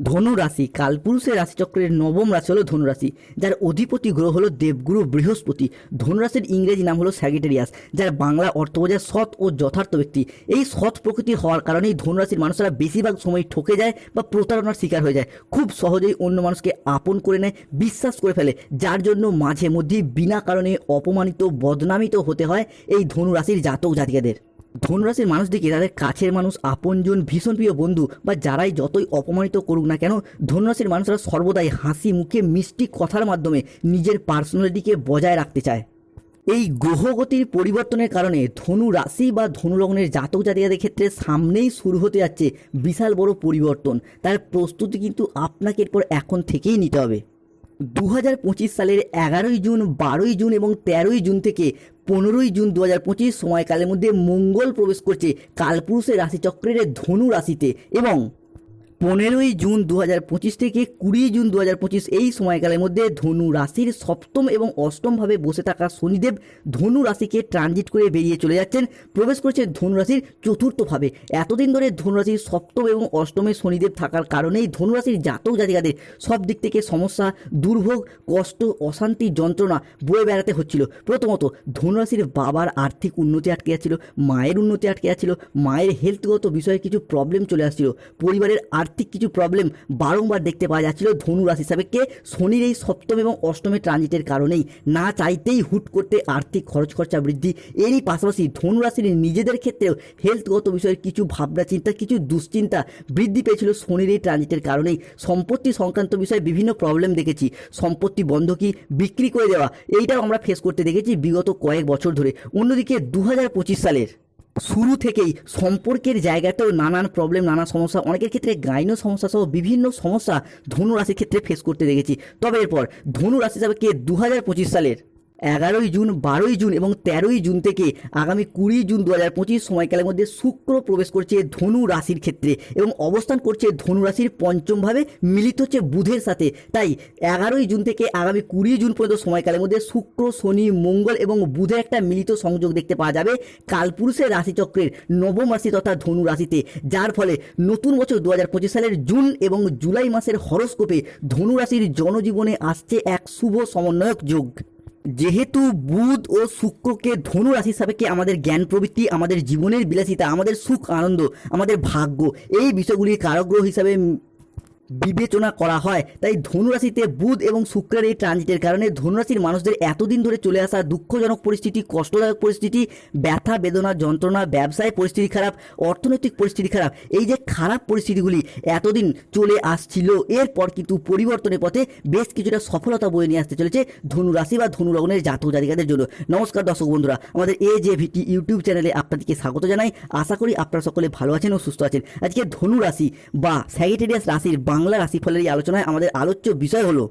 ধনু রাশি কালপুরুষের রাশিচক্রের নবম রাশি হলো ধনুরাশি, যার অধিপতি গ্রহ হলো দেবগুরু বৃহস্পতি। ধনুরাশির ইংরেজি নাম হলো স্যাগিটেরিয়াস যার বাংলা অর্থ বোঝায় সৎ ও যথার্থ ব্যক্তি। এই সৎ প্রকৃতির হওয়ার কারণেই ধনু রাশির মানুষরা বেশিরভাগ সময় ঠকে যায় বা প্রতারণার শিকার হয়ে যায়। খুব সহজেই অন্য মানুষকে আপন করে নেয়, বিশ্বাস করে ফেলে, যার জন্য মাঝে মধ্যেই বিনা কারণে অপমানিত, বদনামিত হতে হয় এই ধনু রাশির জাতক জাতিকাদের। ধনুরাশির মানুষদিকে তাদের কাছের মানুষ, আপনজন, ভীষণ প্রিয় বন্ধু, বা যারাই যতই অপমানিত করুক না কেন, ধনুরাশির মানুষরা সর্বদাই হাসি মুখে মিষ্টি কথার মাধ্যমে নিজের পার্সোনালিটিকে বজায় রাখতে চায়। এই গ্রহগতির পরিবর্তনের কারণে ধনু রাশি বা ধনু লগ্নের জাতক জাতিকাদের ক্ষেত্রে সামনেই শুরু হতে যাচ্ছে বিশাল বড় পরিবর্তন। তার প্রস্তুতি কিন্তু আপনাকে এরপর এখন থেকেই নিতে হবে। দু হাজার পঁচিশ সালের এগারোই জুন, বারোই জুন এবং তেরোই জুন থেকে পনেরোই জুন দু হাজার পঁচিশ সময়কালের মধ্যে মঙ্গল প্রবেশ করছে কালপুরুষের রাশিচক্রের ধনু রাশিতে এবং পনেরোই জুন দু হাজার পঁচিশ থেকে কুড়ি জুন দু হাজার পঁচিশ এই সময়কালের মধ্যে ধনু রাশির সপ্তম এবং অষ্টমভাবে বসে থাকা শনিদেব ধনু রাশিকে ট্রানজিট করে বেরিয়ে চলে যাচ্ছেন। প্রবেশ করেছেন ধনু রাশির চতুর্থভাবে। এতদিন ধরে ধনু রাশির সপ্তম এবং অষ্টমে শনিদেব থাকার কারণেই ধনু রাশির জাতক জাতিকাদের সব দিক থেকে সমস্যা, দুর্ভোগ, কষ্ট, অশান্তি, যন্ত্রণা বয়ে বেড়াতে হচ্ছিল। প্রথমত ধনুরাশির বাবার আর্থিক উন্নতি আটকে যাচ্ছিল, মায়ের উন্নতি আটকে যাচ্ছিল, মায়ের হেলথগত বিষয়ে কিছু প্রবলেম চলে আসছিল, পরিবারের আর্থিক কিছু প্রবলেম বারংবার দেখতে পাওয়া যাচ্ছিল ধনু রাশি সাপেক্ষে শনির এই সপ্তম এবং অষ্টমের ট্রানজিটের কারণেই। না চাইতেই হুট করতে আর্থিক খরচ খরচা বৃদ্ধি। এরই পাশাপাশি ধনু রাশির নিজেদের ক্ষেত্রেও হেলথগত বিষয়ে কিছু ভাবনা, চিন্তা, কিছু দুশ্চিন্তা বৃদ্ধি পেয়েছিল শনির এই ট্রানজিটের কারণেই। সম্পত্তি সংক্রান্ত বিষয়ে বিভিন্ন প্রবলেম দেখেছি। সম্পত্তি বন্ধকি, বিক্রি করে দেওয়া, এইটাও আমরা ফেস করতে দেখেছি বিগত কয়েক বছর ধরে। অন্যদিকে দু হাজার পঁচিশ সালের শুরু থেকেই সম্পর্কের জায়গাতেও নানান প্রবলেম নানা সমস্যা, অনেকের ক্ষেত্রে গাইন সমস্যা সহ বিভিন্ন সমস্যা ধনুরাশির ক্ষেত্রে ফেস করতে দেখেছি। তবে এরপর ধনুরাশি হিসাবে কে? দু হাজার পঁচিশ সালের। এগারোই জুন, বারোই জুন এবং তেরোই জুন থেকে আগামী কুড়ি জুন দু হাজার পঁচিশ সময়কালের মধ্যে শুক্র প্রবেশ করছে ধনু রাশির ক্ষেত্রে এবং অবস্থান করছে ধনু রাশির পঞ্চমভাবে মিলিত হচ্ছে বুধের সাথে। তাই এগারোই জুন থেকে আগামী কুড়ি জুন পর্যন্ত সময়কালের মধ্যে শুক্র, শনি, মঙ্গল এবং বুধের একটা মিলিত সংযোগ দেখতে পাওয়া যাবে কালপুরুষের রাশিচক্রের নবম রাশি তথা ধনু রাশিতে, যার ফলে নতুন বছর দু হাজার পঁচিশ সালের জুন এবং জুলাই মাসের হরস্কোপে ধনু রাশির জনজীবনে আসছে এক শুভ সমন্বয়ক যোগ। যেহেতু বুধ ও শুক্রকে ধনু রাশি সাপেক্ষে আমাদের জ্ঞান প্রবৃত্তি, আমাদের জীবনের বিলাসিতা, আমাদের সুখ, আনন্দ, আমাদের ভাগ্য, এই বিষয়গুলির কারগ্রহ হিসাবে বিবেচনা করা হয়। তাই ধনুরাশিতে বুধ এবং শুক্রের এই ট্রানজিটের কারণে ধনুরাশির মানুষদের এতদিন ধরে চলে আসা দুঃখজনক পরিস্থিতি, কষ্টদায়ক পরিস্থিতি, ব্যথা, বেদনা, যন্ত্রণা, ব্যবসায় পরিস্থিতি খারাপ, অর্থনৈতিক পরিস্থিতি খারাপ, এই যে খারাপ পরিস্থিতিগুলি এতদিন চলে আসছিল, এরপর কিন্তু পরিবর্তনের পথে বেশ কিছুটা সফলতা বয়ে নিয়ে আসতে চলেছে ধনুরাশি বা ধনু লগ্নের জাতক জাতিকাদের জন্য। নমস্কার দর্শক বন্ধুরা, আমাদের এ যে ভিটি ইউটিউব চ্যানেলে আপনাদেরকে স্বাগত জানাই। আশা করি আপনারা সকলে ভালো আছেন ও সুস্থ আছেন। আজকে ধনু রাশি বা স্যাগিটেরিয়াস রাশির বাংলা রাশিফলের এই আলোচনায় আমাদের আলোচ্য বিষয় হলো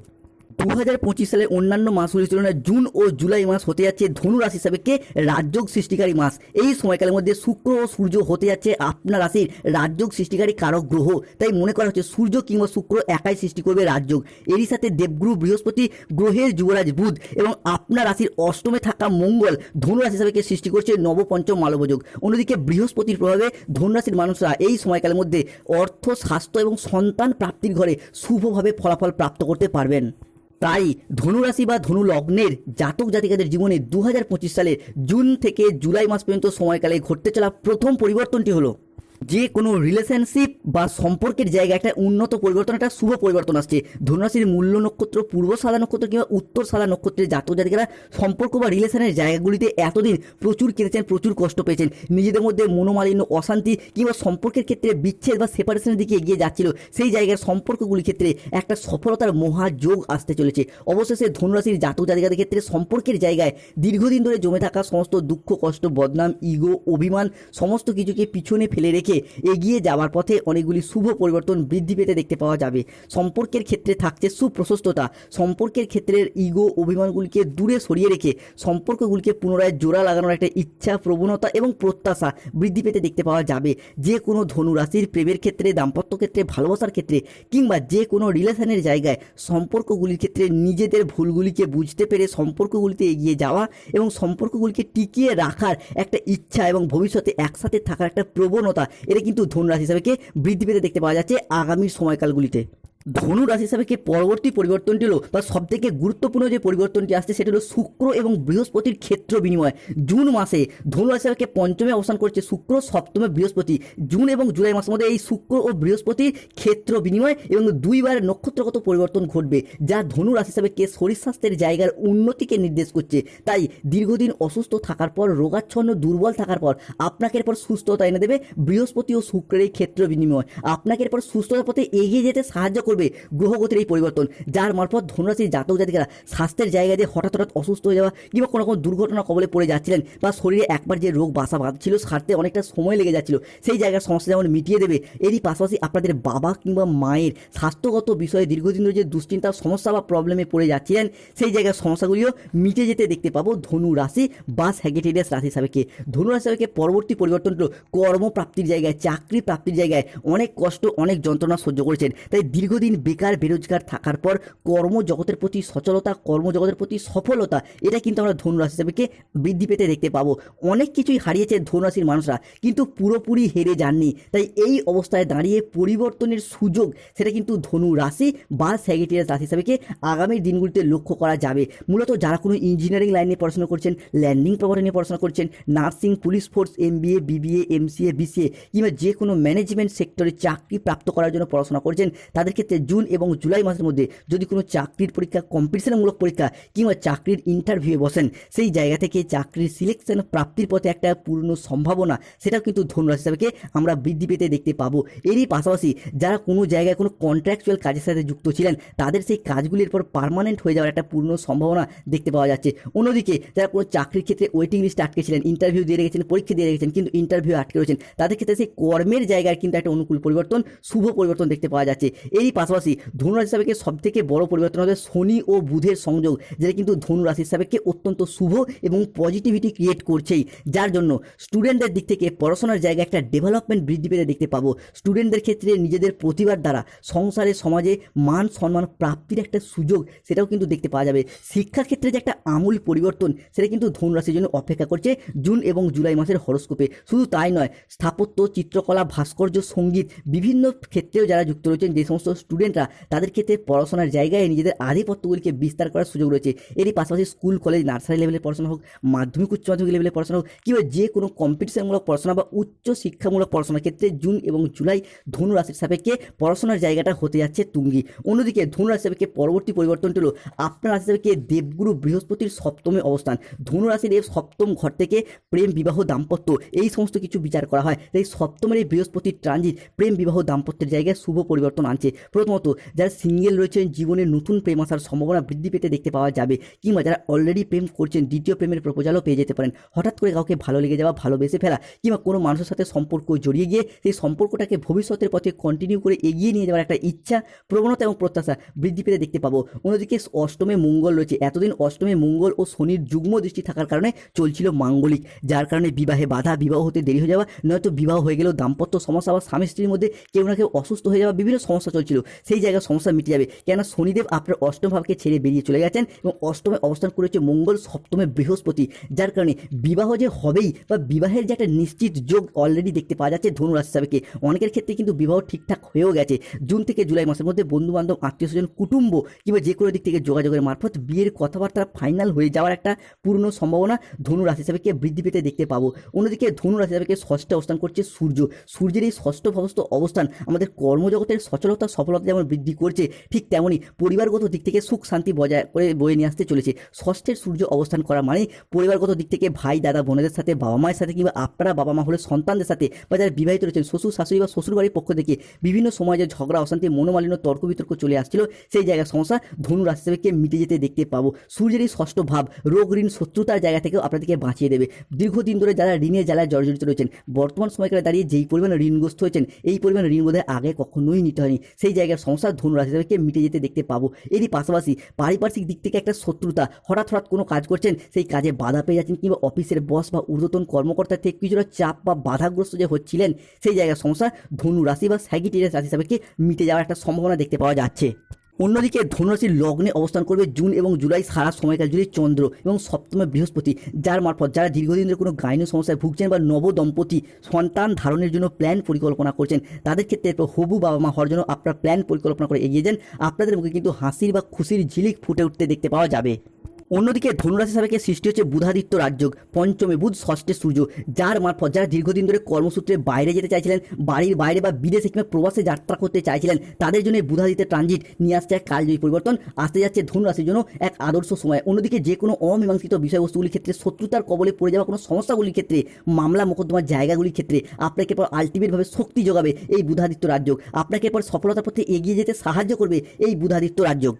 দু হাজার পঁচিশ সালের অন্যান্য মাসগুলির তুলনায় জুন ও জুলাই মাস হতে যাচ্ছে ধনু রাশি সাপেক্ষে রাজযোগ সৃষ্টিকারী মাস। এই সময়কালের মধ্যে শুক্র ও সূর্য হতে যাচ্ছে আপনার রাশির রাজযোগ সৃষ্টিকারী কারক গ্রহ। তাই মনে করা হচ্ছে সূর্য কিংবা শুক্র একাই সৃষ্টি করবে রাজযোগ। এরই সাথে দেবগুরু বৃহস্পতি, গ্রহের যুবরাজ বুধ এবং আপনার রাশির অষ্টমে থাকা মঙ্গল ধনু রাশি সাপেক্ষে সৃষ্টি করছে নবপঞ্চম মালবযোগ অন্যদিকে বৃহস্পতির প্রভাবে ধনুরাশির মানুষরা এই সময়কালের মধ্যে অর্থ, স্বাস্থ্য এবং সন্তান প্রাপ্তির ঘরে শুভভাবে ফলাফল প্রাপ্ত করতে পারবেন। তাই ধনুরাশি বা ধনু লগ্নের জাতক জাতিকাদের জীবনে দু হাজার পঁচিশ সালে জুন থেকে জুলাই মাস পর্যন্ত সময়কালে ঘটতে চলা প্রথম পরিবর্তনটি হলো যে কোনো রিলেশনশিপ বা সম্পর্কের জায়গায় একটা উন্নত পরিবর্তন, একটা শুভ পরিবর্তন আসছে। ধনুরাশির মূল্য নক্ষত্র, পূর্ব সাদা নক্ষত্র কিংবা উত্তর সাদা নক্ষত্রের জাতক জাতিকারা সম্পর্ক বা রিলেশনের জায়গাগুলিতে এতদিন প্রচুর কেঁদেছেন প্রচুর কষ্ট পেয়েছেন। নিজেদের মধ্যে মনোমালিন্য, অশান্তি কিংবা সম্পর্কের ক্ষেত্রে বিচ্ছেদ বা সেপারেশনের দিকে এগিয়ে যাচ্ছিল। সেই জায়গার সম্পর্কগুলির ক্ষেত্রে একটা সফলতার মহাযোগ আসতে চলেছে। অবশেষে ধনুরাশির জাতক জাতিকাদের ক্ষেত্রে সম্পর্কের জায়গায় দীর্ঘদিন ধরে জমে থাকা সমস্ত দুঃখ, কষ্ট, বদনাম ইগো অভিমান, সমস্ত কিছুকে পিছনে ফেলে রেখে এগিয়ে যাওয়ার পথে অনেকগুলি শুভ পরিবর্তন বৃদ্ধি পেতে দেখতে পাওয়া যাবে। সম্পর্কের ক্ষেত্রে থাকছে সুপ্রশস্ততা। সম্পর্কের ক্ষেত্রে ইগো অভিমানগুলিকে দূরে সরিয়ে রেখে সম্পর্কগুলিকে পুনরায় জোড়া লাগানোর একটা ইচ্ছা, প্রবণতা এবং প্রত্যাশা বৃদ্ধি পেতে দেখতে পাওয়া যাবে। যে কোনো ধনুরাশির প্রেমের ক্ষেত্রে, দাম্পত্য ক্ষেত্রে, ভালোবাসার ক্ষেত্রে কিংবা যে কোনো রিলেশনের জায়গায় সম্পর্কগুলির ক্ষেত্রে নিজেদের ভুলগুলিকে বুঝতে পেরে সম্পর্কগুলিতে এগিয়ে যাওয়া এবং সম্পর্কগুলিকে টিকিয়ে রাখার একটা ইচ্ছা এবং ভবিষ্যতে একসাথে থাকার একটা প্রবণতা এটা কিন্তু ধনরাশি হিসাবে বৃদ্ধি পেতে দেখতে পাওয়া যাচ্ছে আগামী সময়কালগুলিতে। ধনু রাশি কি পরবর্তী পরিবর্তনটি হলো? বা সব থেকে গুরুত্বপূর্ণ যে পরিবর্তনটি আসছে সেটি হলো শুক্র এবং বৃহস্পতির ক্ষেত্র বিনিময়। জুন মাসে ধনু রাশি হিসাবে পঞ্চমে অবস্থান করছে শুক্র, সপ্তমে বৃহস্পতি। জুন এবং জুলাই মাসের মধ্যে এই শুক্র ও বৃহস্পতির ক্ষেত্র বিনিময় এবং দুইবার নক্ষত্রগত পরিবর্তন ঘটবে, যা ধনু রাশি কে শরীর স্বাস্থ্যের জায়গার উন্নতিকে নির্দেশ করছে। তাই দীর্ঘদিন অসুস্থ থাকার পর, রোগাচ্ছন্ন, দুর্বল থাকার পর, আপনাকে এরপর সুস্থতা এনে দেবে বৃহস্পতি ও শুক্রের এই ক্ষেত্র বিনিময়। আপনাকে এরপর সুস্থতার পথে এগিয়ে যেতে সাহায্য করবে গ্রহগতির এই পরিবর্তন, যার মারফত ধনুরাশির জাতক জাতিকারা স্বাস্থ্যের জায়গা দিয়ে হঠাৎ হঠাৎ অসুস্থ হয়ে যাওয়া কিংবা কোনো রকম দুর্ঘটনা কবলে পড়ে যাচ্ছিলেন বা শরীরে একবার যে রোগ বাসা বাঁধছিল, সারতে অনেকটা সময় লেগে যাচ্ছিল, সেই জায়গার সমস্যা যেমন মিটিয়ে দেবে, এরই পাশাপাশি আপনাদের বাবা কিংবা মায়ের স্বাস্থ্যগত বিষয়ে দীর্ঘদিন ধরে যে দুশ্চিন্তার সমস্যা বা প্রবলেমে পড়ে যাচ্ছিলেন, সেই জায়গার সমস্যাগুলিও মিটে যেতে দেখতে পাবো ধনু রাশি বা স্যাগেটেরিয়াস রাশি হিসাবে। ধনু রাশি হিসাবে পরবর্তী পরিবর্তন হলো কর্মপ্রাপ্তির জায়গায় চাকরি প্রাপ্তির জায়গায় অনেক কষ্ট, অনেক যন্ত্রণা সহ্য করেছেন। তাই দীর্ঘদিন বেকার, বেরোজগার থাকার পর কর্মজগতের প্রতি সচলতা, কর্মজগতের প্রতি সফলতা, এটা কিন্তু আমরা ধনুরাশি হিসাবে বৃদ্ধি পেতে দেখতে পাবো। অনেক কিছুই হারিয়েছে ধনুরাশির মানুষরা, কিন্তু পুরোপুরি হেরে যাননি। তাই এই অবস্থায় দাঁড়িয়ে পরিবর্তনের সুযোগ, সেটা কিন্তু ধনু রাশি বা স্যাগেটিয়াস রাশি হিসাবে আগামী দিনগুলিতে লক্ষ্য করা যাবে। মূলত যারা কোনো ইঞ্জিনিয়ারিং লাইন নিয়ে পড়াশোনা করছেন ল্যান্ডিং প্রপার্টি নিয়ে পড়াশোনা করছেন nursing police force MBA BBA MCA BCA কিংবা যে কোনো ম্যানেজমেন্ট সেক্টরে চাকরি প্রাপ্ত করার জন্য পড়াশোনা করছেন, তাদের ক্ষেত্রে জুন এবং জুলাই মাসের মধ্যে যদি কোনো চাকরির পরীক্ষা কম্পিটিশনমূলক পরীক্ষা কিংবা চাকরির ইন্টারভিউয়ে বসেন, সেই জায়গা থেকে চাকরির সিলেকশন প্রাপ্তির পথে একটা পূর্ণ সম্ভাবনা, সেটাও কিন্তু ধনুরাশি হিসাবে আমরা বৃদ্ধি পেতে দেখতে পাবো। এরই পাশাপাশি যারা কোনো জায়গায় কোনো কন্ট্রাকচুয়াল কাজের সাথে যুক্ত ছিলেন, তাদের সেই কাজগুলির পর পার্মানেন্ট হয়ে যাওয়ার একটা পূর্ণ সম্ভাবনা দেখতে পাওয়া যাচ্ছে। অন্যদিকে যারা কোনো চাকরির ক্ষেত্রে ওয়েটিং লিস্টে আটকে ছিলেন ইন্টারভিউ দিয়ে রেখেছেন, পরীক্ষা দিয়ে রেখেছেন, কিন্তু ইন্টারভিউ আটকে রয়েছেন, তাদের ক্ষেত্রে সেই কর্মের জায়গায় কিন্তু একটা অনুকূল পরিবর্তন, শুভ পরিবর্তন দেখতে পাওয়া যাচ্ছে। এরই পাশাপাশি ধনুরাশি হিসাবে সব থেকে বড় পরিবর্তন হবে শনি ও বুধের সংযোগ, যেটা কিন্তু ধনুরাশি হিসাবে অত্যন্ত শুভ এবং পজিটিভিটি ক্রিয়েট করছেই। যার জন্য স্টুডেন্টদের দিক থেকে পড়াশোনার জায়গায় একটা ডেভেলপমেন্ট বৃদ্ধি পেতে দেখতে পাবো। স্টুডেন্টদের ক্ষেত্রে নিজেদের প্রতিভার দ্বারা সংসারে, সমাজে মান সম্মান প্রাপ্তির একটা সুযোগ সেটাও কিন্তু দেখতে পাওয়া যাবে। শিক্ষার ক্ষেত্রে যে একটা আমূল পরিবর্তন, সেটা কিন্তু ধনুরাশির জন্য অপেক্ষা করছে জুন এবং জুলাই মাসের হরস্কোপে। শুধু তাই নয়, স্থাপত্য, চিত্রকলা, ভাস্কর্য, সংগীত, বিভিন্ন ক্ষেত্রেও যারা যুক্ত রয়েছেন, যে সমস্ত স্টুডেন্টরা তাদের ক্ষেত্রে পড়াশোনার জায়গায় নিজেদের আধিপত্যগুলিকে বিস্তার করার সুযোগ রয়েছে। এরই পাশাপাশি স্কুল কলেজ নার্সারি লেভেলের পড়াশোনা হোক, মাধ্যমিক, উচ্চ মাধ্যমিক লেভেলের পড়াশোনা হোক, কিংবা যে কোনো কম্পিটিশনমূলক পড়াশোনা বা উচ্চ শিক্ষামূলক পড়াশোনার ক্ষেত্রে জুন এবং জুলাই ধনু রাশির সাপেক্ষে পড়াশোনার জায়গাটা হতে যাচ্ছে তুঙ্গি। অন্যদিকে ধনু রাশি সাপেক্ষে পরবর্তী পরিবর্তনটি হলো আপনার রাশি সাপেক্ষে দেবগুরু বৃহস্পতির সপ্তমে অবস্থান। ধনু রাশির এই সপ্তম ঘর থেকে প্রেম, বিবাহ, দাম্পত্য, এই সমস্ত কিছু বিচার করা হয়। তাই সপ্তমের এই বৃহস্পতির ট্রানজিট প্রেম, বিবাহ, দাম্পত্যের জায়গায় শুভ পরিবর্তন আনছে। প্রথমত, যারা সিঙ্গেল রয়েছেন, জীবনে নতুন প্রেম আসার সম্ভাবনা বৃদ্ধি পেতে দেখতে পাওয়া যাবে, কিংবা যারা অলরেডি প্রেম করছেন, দ্বিতীয় প্রেমের প্রপোজালও পেয়ে যেতে পারেন। হঠাৎ করে কাউকে ভালো লেগে যাওয়া ভালোবেসে ফেলা, কিংবা কোনো মানুষের সাথে সম্পর্ক জড়িয়ে গিয়ে সেই সম্পর্কটাকে ভবিষ্যতের পথে কন্টিনিউ করে এগিয়ে নিয়ে যাওয়ার একটা ইচ্ছা, প্রবণতা এবং প্রত্যাশা বৃদ্ধি পেতে দেখতে পাবো। অন্যদিকে অষ্টমে মঙ্গল রয়েছে। এতদিন অষ্টমে মঙ্গল ও শনির যুগ্ম দৃষ্টি থাকার কারণে চলছিল মাঙ্গলিক, যার কারণে বিবাহে বাধা, বিবাহ হতে দেরি হয়ে যাওয়া, নয়তো বিবাহ হয়ে গেলেও দাম্পত্য সমস্যা বা স্বামী স্ত্রীর মধ্যে কেউ না কেউ অসুস্থ হয়ে যাওয়া, বিভিন্ন সমস্যা চলছিল। সেই জায়গায় সমস্যা মিটে যাবে। কেন শনিদেব আপনার অষ্টম ভাবকে ছেড়ে বেরিয়ে চলে গেছেন এবং অষ্টমে অবস্থান করেছে মঙ্গল সপ্তমে বৃহস্পতি, যার কারণে বিবাহ যে হবেই বা বিবাহের যে একটা নিশ্চিত যোগ অলরেডি দেখতে পাওয়া যাচ্ছে ধনু রাশি হিসাবে অনেকের ক্ষেত্রে কিন্তু বিবাহ ঠিকঠাক হয়েও গেছে। জুন থেকে জুলাই মাসের মধ্যে বন্ধু বান্ধব আত্মীয় স্বজন, কুটুম্ব কিংবা যে কোনো দিক থেকে যোগাযোগের মারফত বিয়ের কথাবার্তা ফাইনাল হয়ে যাওয়ার একটা পূর্ণ সম্ভাবনা ধনু রাশি হিসাবে বৃদ্ধি পেতে দেখতে পাবো। অন্যদিকে ধনু রাশি হিসাবে ষষ্ঠে অবস্থান করছে সূর্য। সূর্যের এই ষষ্ঠ ভবস্থ অবস্থান আমাদের কর্মজগতের সচলতা সফলতা যেমন বৃদ্ধি করছে, ঠিক তেমনই পরিবারগত দিক থেকে সুখ শান্তি বজায় করে বয়ে নিয়ে আসতে চলেছে। ষষ্ঠের সূর্য অবস্থান করা মানে পরিবারগত দিক থেকে ভাই, দাদা, বোনেদের সাথে, বাবা মায়ের সাথে কিংবা আপনারা বাবা মা হলে সন্তানদের সাথে বা যারা বিবাহিত রয়েছেন, শ্বশুর, শাশুড়ি বা শ্বশুরবাড়ির পক্ষ থেকে বিভিন্ন সময় যে ঝগড়া, অশান্তি, মনোমালিন্য তর্ক বিতর্ক চলে আসছিল, সেই জায়গায় সমস্যা ধনু রাশি হিসেবে মিটে যেতে দেখতে পাবো। সূর্যের এই ষষ্ঠ ভাব রোগ, ঋণ, শত্রুতার জায়গা থেকেও আপনাদেরকে বাঁচিয়ে দেবে। দীর্ঘদিন ধরে যারা ঋণের জ্বালায় জর্জরিত রয়েছেন, বর্তমান সময়কালে দাঁড়িয়ে যেই পরিমাণ ঋণগ্রস্ত হয়েছেন, এই পরিমাণ ঋণ বোধহয় আগে কখনোই নিতে হয়নি। সেই জায়গার সংসার ধনু রাশি হিসেবে মিটে যেতে দেখতে পাবো? এরই পাশাপাশি পারিপার্শ্বিক দিক থেকে একটা শত্রুতা। হঠাৎ হঠাৎ কোনো কাজ করছেন, সেই কাজে বাধা পেয়ে যাচ্ছেন কিংবা অফিসের বস বা ঊর্ধ্বতন কর্মকর্তা থেকে কিছুটা চাপ বা বাধাগ্রস্ত যে হচ্ছিলেন, সেই জায়গার সংসার ধনু রাশি বা স্যাগিটেরিয়াস রাশি হিসাবে মিটে যাওয়ার একটা সম্ভাবনা দেখতে পাওয়া যাচ্ছে। অন্যদিকে ধনুরাশির লগ্নে অবস্থান করবে জুন এবং জুলাই সারা সময়কাল জুড়ে চন্দ্র এবং সপ্তমে বৃহস্পতি, যার মারফত যারা দীর্ঘদিন ধরে কোনো গাইনি সমস্যায় ভুগছেন বা নব দম্পতি সন্তান ধারণের জন্য প্ল্যান পরিকল্পনা করছেন, তাদের ক্ষেত্রে হবু বাবা মা হওয়ার জন্য আপনার প্ল্যান পরিকল্পনা করে এগিয়ে যান। আপনাদের মুখে কিন্তু হাসির বা খুশির ঝিলিক ফুটে উঠতে দেখতে পাওয়া যাবে। অন্যদিকে ধনুরাশি সাবেকে সৃষ্টি হচ্ছে বুধাদিত্য রাজযোগ, পঞ্চমে বুধ, ষষ্ঠে সূর্য, যার মারফত যারা দীর্ঘদিন ধরে কর্মসূত্রে বাইরে যেতে চাইছিলেন, বাড়ির বাইরে বা বিদেশে কিংবা প্রবাসে যাত্রা করতে চাইছিলেন, তাদের জন্য বুধাদিত্যের ট্রানজিট নিয়ে আসছে এক কালজয়ী পরিবর্তন। আসতে যাচ্ছে ধনুরাশির জন্য এক আদর্শ সময়। অন্যদিকে যে কোনো অমীমাংসিত বিষয়বস্তুগুলির ক্ষেত্রে শত্রুতার কবলে পড়ে যাওয়া কোনো সমস্যাগুলির ক্ষেত্রে, মামলা মোকদ্দমার জায়গাগুলির ক্ষেত্রে আপনাকে পর আলটিমেটভাবে শক্তি যোগাবে এই বুধাদিত্য রাজযোগ। আপনাকে পর সফলতার পথে এগিয়ে যেতে সাহায্য করবে এই বুধাদিত্য রাজযোগ।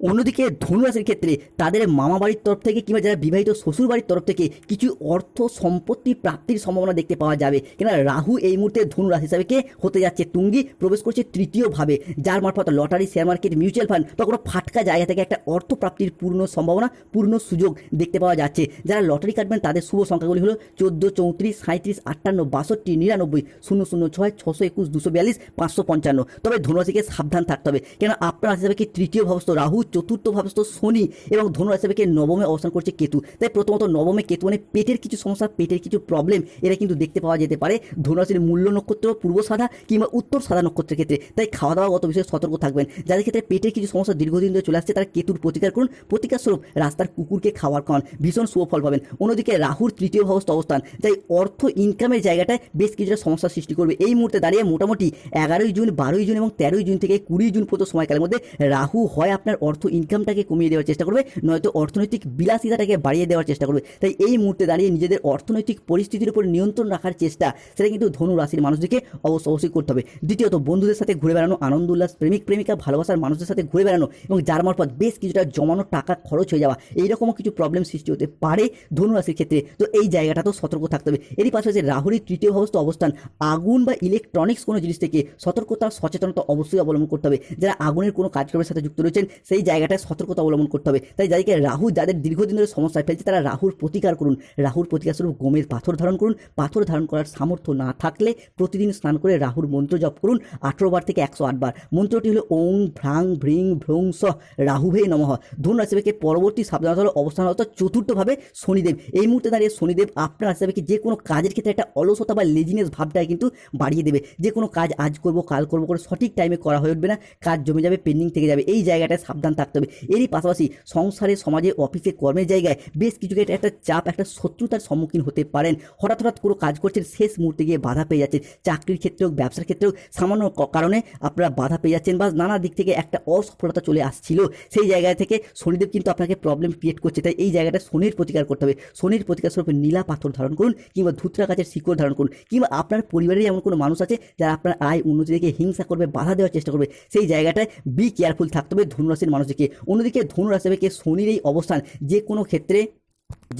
অন্যদিকে ধনুরাশির ক্ষেত্রে তাদের মামা বাড়ির তরফ থেকে কিংবা যারা বিবাহিত শ্বশুর বাড়ির তরফ থেকে কিছু অর্থ সম্পত্তি প্রাপ্তির সম্ভাবনা দেখতে পাওয়া যাবে। কেননা রাহু এই মুহূর্তে ধনুরাশি হিসাবে হতে যাচ্ছে তুঙ্গি, প্রবেশ করছে তৃতীয়ভাবে। যার মারফত lottery share market mutual fund বা কোনো ফাটকা জায়গা থেকে একটা অর্থ প্রাপ্তির পূর্ণ সম্ভাবনা, পূর্ণ সুযোগ দেখতে পাওয়া যাচ্ছে। যারা লটারি কাটবেন তাদের শুভ সংখ্যাগুলি হলো চোদ্দ, চৌত্রিশ সাঁত্রিশ আটান্ন, বাষট্টি, নিরানব্বই, শূন্য শূন্য, ছয়, ছশো একুশ, দুশো বিয়াল্লিশ, পাঁচশো পঞ্চান্ন। তবে ধনুরাশিকে সাবধান থাকতে হবে। কেন আপনার হিসাবে কি? তৃতীয় ভাবস্থ রাহু চতুর্থ ভাবস্থ শনি এবং ধনুরাশি হিসাবে নবমে অবস্থান করছে কেতু। তাই প্রথমত নবমে কেতু মানে পেটের কিছু সমস্যা, পেটের কিছু প্রবলেম এরা কিন্তু দেখতে পাওয়া যেতে পারে ধনুরাশির মূল্য নক্ষত্র, পূর্ব সাদা কিংবা উত্তর সাদা নক্ষত্রের ক্ষেত্রে। তাই খাওয়া দাওয়াগত বিষয়ে সতর্ক থাকবেন। যাদের ক্ষেত্রে পেটের কিছু সমস্যা দীর্ঘদিন ধরে চলে আসছে, তারা কেতুর প্রতিকার করুন। প্রতিকার স্বরূপ রাস্তার কুকুরকে খাওয়ার খাওয়ান। ভীষণ সুফল পাবেন। অন্যদিকে রাহুর তৃতীয় ভাবস্থ অবস্থান। তাই অর্থ ইনকামের জায়গাটায় বেশ কিছুটা সমস্যার সৃষ্টি করবে। এই মুহূর্তে দাঁড়িয়ে মোটামুটি এগারোই জুন, বারোই জুন এবং তেরোই জুন থেকে কুড়ি জুন পর্যন্ত সময়কালের মধ্যে রাহু হয় আপনার অর্থ ইনকামটাকে কমিয়ে দেওয়ার চেষ্টা করবে, নয়তো অর্থনৈতিক বিলাসিতাটাকে বাড়িয়ে দেওয়ার চেষ্টা করবে। তাই এই মুহূর্তে দাঁড়িয়ে নিজেদের অর্থনৈতিক পরিস্থিতির উপর নিয়ন্ত্রণ রাখার চেষ্টা, সেটা কিন্তু ধনু রাশির মানুষদেরকে অবশ্য অবশ্যই করতে হবে। দ্বিতীয়ত, বন্ধুদের সাথে ঘুরে বেড়ানো, আনন্দ উল্লাস, প্রেমিক, প্রেমিকা, ভালোবাসার মানুষদের সাথে ঘুরে বেড়ানো এবং যার মারফত বেশ কিছুটা জমানো টাকা খরচ হয়ে যাওয়া, এইরকমও কিছু প্রবলেম সৃষ্টি হতে পারে ধনু রাশির ক্ষেত্রে। তো এই জায়গাটাতেও সতর্ক থাকতে হবে। এরই পাশাপাশি রাহুরের তৃতীয় ভাবস্থ অবস্থান, আগুন বা ইলেকট্রনিক্স কোনো জিনিস থেকে সতর্কতা, সচেতনতা অবশ্যই অবলম্বন করতে হবে। যারা আগুনের কোনো কাজকর্মের সাথে যুক্ত রয়েছেন, সেই জায়গাটায় সতর্কতা অবলম্বন করতে হবে। তাই যাদেরকে রাহু যাদের দীর্ঘদিন ধরে সমস্যায় ফেলছে, তারা রাহুর প্রতিকার করুন। রাহুর প্রতিকার স্বরূপ গোমের পাথর ধারণ করুন। পাথর ধারণ করার সামর্থ্য না থাকলে প্রতিদিন স্নান করে রাহুর মন্ত্র জপ করুন আঠেরো বার থেকে একশো বার। মন্ত্রটি হলো ওং ভ্রাং ভ্রিং ভ্রং স রাহুভে নমঃ। ধন রাশিকে পরবর্তী সাবধানতা হলো অবস্থান অর্থাৎ চতুর্থভাবে শনিদেব। এই মুহূর্তে দাঁড়িয়ে শনিদেব আপনার রাশিকে যে কোনো কাজের ক্ষেত্রে একটা অলসতা বা লেজিনেস ভাবটাই কিন্তু বাড়িয়ে দেবে। যে কোনো কাজ আজ করব, কাল করব করে সঠিক টাইমে করা হয়ে উঠবে না। কাজ জমে যাবে পেন্ডিং থেকে যাবে। এই জায়গাটায় সাবধান থাকতে হবে। এরই পাশাপাশি সংসারে, সমাজে, অফিসে, কর্মের জায়গায় বেশ কিছু একটা চাপ, একটা শত্রুতার সম্মুখীন হতে পারেন। হঠাৎ হঠাৎ কোনো কাজ করছেন, শেষ মুহূর্তে গিয়ে বাধা পেয়ে যাচ্ছেন। চাকরির ক্ষেত্রে হোক ব্যবসার ক্ষেত্রে হোক সামান্য কারণে আপনারা বাধা পেয়ে যাচ্ছেন বা নানা দিক থেকে একটা অসফলতা চলে আসছিল। সেই জায়গা থেকে শনিদেব কিন্তু আপনাকে প্রবলেম ক্রিয়েট করছে। তাই এই জায়গাটা শনির প্রতিকার করতে হবে। শনির প্রতিকার স্বরূপ নীলা পাথর ধারণ করুন কিংবা ধুতরা গাছের শিকড় ধারণ করুন কিংবা আপনার পরিবারের এমন কোনো মানুষ আছে যারা আপনার আয়, উন্নতি থেকে হিংসা করবে, বাধা দেওয়ার চেষ্টা করবে। সেই জায়গাটায় বি কেয়ারফুল থাকতে হবে। ধনুরাশির মানুষকে অন্যদিকে ধনুরাশি থেকে শনির এই অবস্থান, যে কোনো ক্ষেত্রে,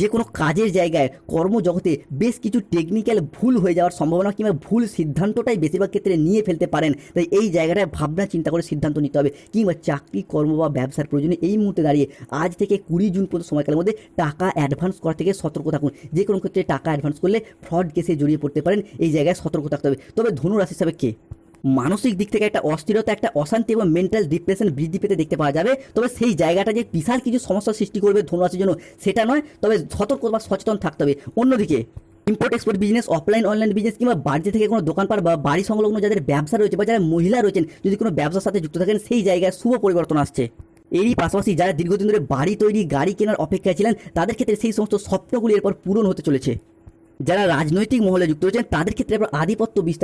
যে কোনো কাজের জায়গায়, কর্মজগতে বেশ কিছু টেকনিক্যাল ভুল হয়ে যাওয়ার সম্ভাবনা কিংবা ভুল সিদ্ধান্তটাই বেশিরভাগ ক্ষেত্রে নিয়ে ফেলতে পারেন। তাই এই জায়গাটায় ভাবনা চিন্তা করে সিদ্ধান্ত নিতে হবে। কিংবা চাকরি, কর্ম বা ব্যবসার প্রয়োজনে এই মুহূর্তে দাঁড়িয়ে আজ থেকে কুড়ি জুন পর্যন্ত সময়কালের মধ্যে টাকা অ্যাডভান্স করা থেকে সতর্ক থাকুন। যে কোনো ক্ষেত্রে টাকা অ্যাডভান্স করলে ফ্রড কেসে জড়িয়ে পড়তে পারেন। এই জায়গায় সতর্ক থাকতে হবে। তবে ধনু রাশি হিসাবে কে? মানসিক দিক থেকে একটা অস্থিরতা, একটা অশান্তি এবং মেন্টাল ডিপ্রেশন বৃদ্ধি পেতে দেখতে পাওয়া যাবে। তবে সেই জায়গাটা যে বিশাল কিছু সমস্যার সৃষ্টি করবে ধনুরাশির জন্য, সেটা নয়, তবে সতর্ক বা সচেতন থাকতে হবে। অন্যদিকে import export business offline online business কিংবা বাড়িতে থেকে কোনো দোকানপাট বা বাড়ি সংলগ্ন যাদের ব্যবসা রয়েছে বা যারা মহিলা রয়েছেন, যদি কোনো ব্যবসার সাথে যুক্ত থাকেন, সেই জায়গায় শুভ পরিবর্তন আসছে। এরই পাশাপাশি যারা দীর্ঘদিন ধরে বাড়ি তৈরি, গাড়ি কেনার অপেক্ষায় ছিলেন, তাদের ক্ষেত্রে সেই সমস্ত স্বপ্নগুলি এরপর পূরণ হতে চলেছে। যারা রাজনৈতিক মহলে যুক্ত রয়েছেন, তাদের ক্ষেত্রে এবার আধিপত্য বিস্তার